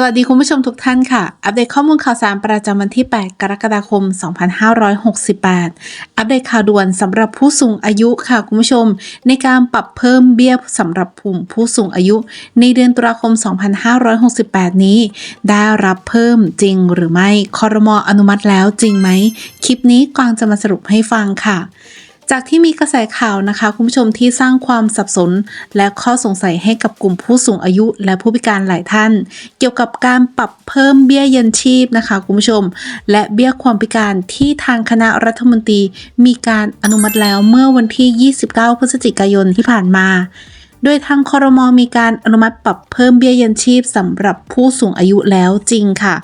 สวัสดีคุณผู้ชมทุกท่านค่ะ อัปเดตข้อมูลข่าวสารประจำวันที่ 8 กรกฎาคม 2568 อัปเดตข่าวด่วนสำหรับผู้สูงอายุค่ะคุณผู้ชม ในการปรับเพิ่มเบี้ยสำหรับกลุ่มผู้สูงอายุ ในเดือนตุลาคม 2568 นี้ ได้รับเพิ่มจริงหรือไม่คอรมออนุมัติแล้วจริงไหม คลิปนี้กวางจะมาสรุปให้ฟังค่ะ จากที่มีกระแสข่าวนะคะ คุณผู้ชมที่สร้างความสับสน และข้อสงสัยให้กับกลุ่มผู้สูงอายุ และผู้พิการหลายท่าน เกี่ยวกับการปรับเพิ่มเบี้ยยันชีพนะคะ คุณผู้ชม และเบี้ยความพิการที่ทางคณะรัฐมนตรี มีการอนุมัติแล้วเมื่อวันที่ 29 พฤศจิกายนที่ผ่านมา โดยทางคอรมอมีการอนุมัติปรับเพิ่มเบี้ยยังชีพสำหรับผู้สูงอายุแล้วจริงค่ะ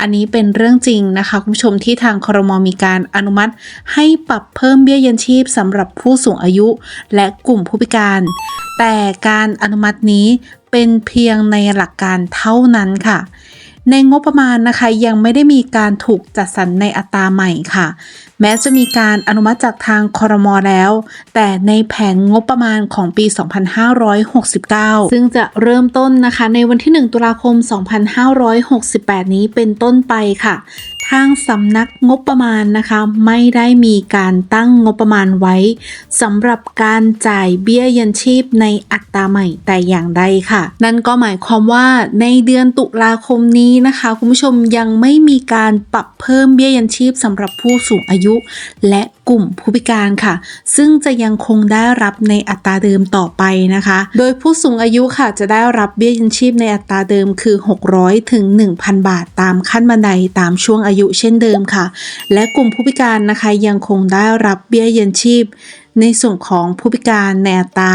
อันนี้เป็นเรื่องจริงนะคะคุณผู้ชมที่ทางคอรมอมีการอนุมัติ ให้ปรับเพิ่มเบี้ยยังชีพสำหรับผู้สูงอายุ และกลุ่มผู้พิการ แต่การอนุมัตินี้เป็นเพียงในหลักการเท่านั้นค่ะ ในงบประมาณนะคะยังไม่ได้มีการถูกจัดสรรในอัตราใหม่ค่ะ แม้จะมีการอนุมัติจากทางคอรมอแล้ว แต่ในแผนงบประมาณของปี 2569 ซึ่งจะเริ่มต้นนะคะในวันที่ 1 ตุลาคม 2568 นี้เป็นต้นไปค่ะ ทางสำนักงบประมาณนะคะ ไม่ได้มีการตั้งงบประมาณไว้สำหรับการจ่ายเบี้ยยังชีพในอัตราใหม่แต่อย่างใดค่ะ นั่นก็หมายความว่าในเดือนตุลาคมนี้นะคะ คุณผู้ชมยังไม่มีการปรับเพิ่มเบี้ยยังชีพสำหรับผู้สูงอายุ และ กลุ่มผู้พิการค่ะ ซึ่งจะยังคงได้รับในอัตราเดิมต่อไปนะคะ โดยผู้สูงอายุค่ะจะได้รับเบี้ยยังชีพในอัตราเดิมคือ 600 ถึง 1,000 บาท ตามขั้นบันไดตามช่วงอายุเช่นเดิมค่ะ และกลุ่มผู้พิการนะคะยังคงได้รับเบี้ยยังชีพ ในส่วนของผู้พิการในอัตรา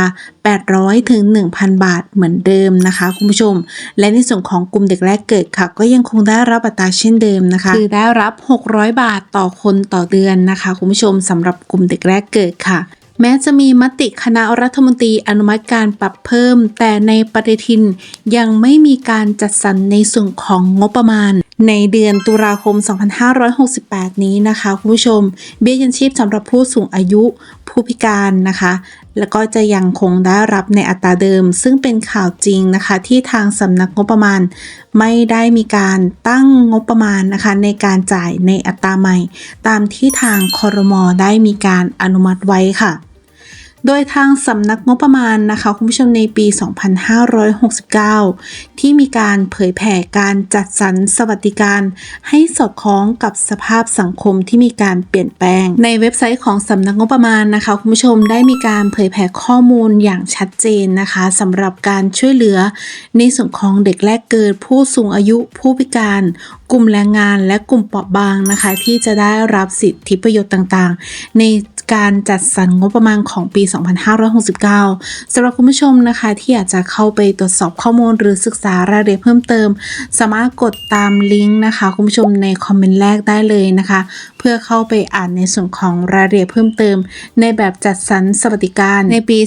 800 ถึง 1,000 บาทเหมือนเดิมนะคะ คุณผู้ชม และในส่วนของกลุ่มเด็กแรกเกิดค่ะ ก็ยังคงได้รับอัตราเช่นเดิมนะคะ คือได้รับ 600 บาทต่อคนต่อเดือนนะคะ คุณผู้ชมสำหรับกลุ่มเด็กแรกเกิดค่ะแม้จะมีมติคณะรัฐมนตรีอนุมัติการปรับเพิ่ม แต่ในปฏิทินยังไม่มีการจัดสรรในส่วนของงบประมาณ ในเดือนตุลาคม 2568 นี้นะคะ คุณผู้ชม เบี้ยยังชีพสำหรับผู้สูงอายุผู้พิการนะคะ แล้วก็จะยังคงได้รับในอัตราเดิม ซึ่งเป็นข่าวจริงนะคะ ที่ทางสำนักงบประมาณ ไม่ได้มีการตั้งงบประมาณนะคะ ในการจ่ายในอัตราใหม่ ตามที่ทางคอรมอได้มีการอนุมัติไว้ค่ะ โดยทางสำนักงบประมาณนะคะคุณผู้ชมในปี 2569 ที่มีการเผยแผ่การจัดสรรสวัสดิการ ให้สอดคล้องกับสภาพสังคมที่มีการเปลี่ยนแปลง ในเว็บไซต์ของสำนักงบประมาณนะคะคุณผู้ชมได้มีการเผยแผ่ข้อมูลอย่างชัดเจนนะคะสำหรับการช่วยเหลือ ในส่วนของเด็กแรกเกิดผู้สูงอายุผู้พิการ กลุ่มแรงงานและกลุ่มเปราะบางนะคะ ที่จะได้รับสิทธิประโยชน์ต่างๆ ในการจัดสรรงบประมาณของปี 2569สำหรับคุณผู้ชมนะคะที่อยากจะเข้าไปตรวจสอบข้อมูลหรือศึกษารายละเอียดเพิ่มเติม สามารถกดตามลิงก์นะคะ คุณผู้ชมในคอมเมนต์แรกได้เลยนะคะ พื่อเข้าไปอ่านในส่วนของรายละเอียดเพิ่มเติม ในแบบจัดสรรสวัสดิการในปี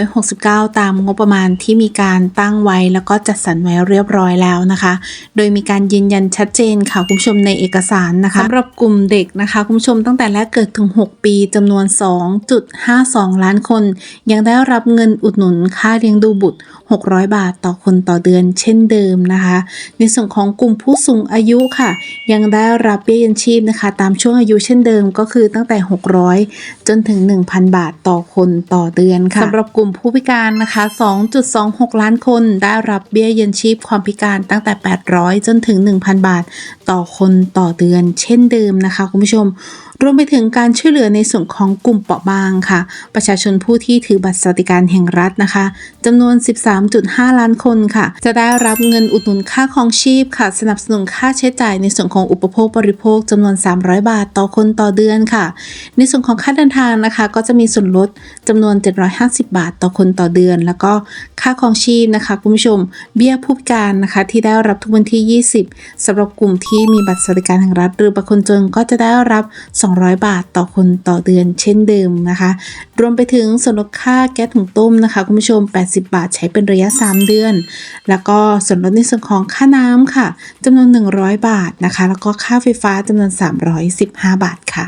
2569 ตามงบประมาณที่มีการตั้งไว้แล้วก็จัดสรรไว้เรียบร้อยแล้วนะคะ โดยมีการยืนยันชัดเจนค่ะคุณผู้ชมในเอกสารนะคะสำหรับกลุ่มเด็กนะคะคุณผู้ชมตั้งแต่แรกเกิดถึง 6 ปีจำนวน 2.52 ล้านคน ยังได้รับเงินอุดหนุนค่าเลี้ยงดูบุตร 600 บาทต่อคนต่อเดือนเช่นเดิมนะคะ ในส่วนของกลุ่มผู้สูงอายุค่ะ ยังได้รับเบี้ยยังชีพนะคะตามช่วงอายุเช่นเดิมก็คือตั้งแต่ 600 จนถึง 1,000 บาทต่อคนต่อเดือนค่ะสำหรับกลุ่มผู้พิการนะคะ 2.26 ล้านคนได้รับเบี้ยเยังชีพความพิการตั้งแต่ 800 จนถึง 1,000 บาทต่อคนต่อเดือน เช่นเดิมนะคะคุณผู้ชม รวมไปถึงการช่วยเหลือในส่วนของกลุ่มเปราะบางค่ะ ประชาชนผู้ที่ถือบัตรสวัสดิการแห่งรัฐนะคะจำนวน 13.5 ล้านคนค่ะ จะได้รับเงินอุดหนุนค่าครองชีพค่ะ สนับสนุนค่าใช้จ่ายในส่วนของอุปโภคบริโภคจำนวน 300 บาทต่อคนต่อเดือนค่ะ ในส่วนของค่าเดินทางนะคะ ก็จะมีส่วนลดจำนวน 750 บาทต่อคนต่อเดือน แล้วก็ค่าครองชีพนะคะคุณผู้ชม เบี้ยผู้พิการนะคะที่ได้รับทุกวันที่ 20สำหรับกลุ่มที่มีบัตรสวัสดิการแห่งรัฐ หรือบัตรคนจนก็จะได้รับ200 บาทต่อคนต่อเดือนเช่นเดิมนะคะ รวมไปถึงส่วนลดค่าแก๊สถุงต้มนะคะคุณผู้ชม 80 บาทใช้เป็นระยะ 3 เดือน แล้วก็ส่วนลดในส่วนของค่าน้ำค่ะจำนวน 100 บาทนะคะ แล้วก็ค่าไฟฟ้าจำนวน 315 บาทค่ะ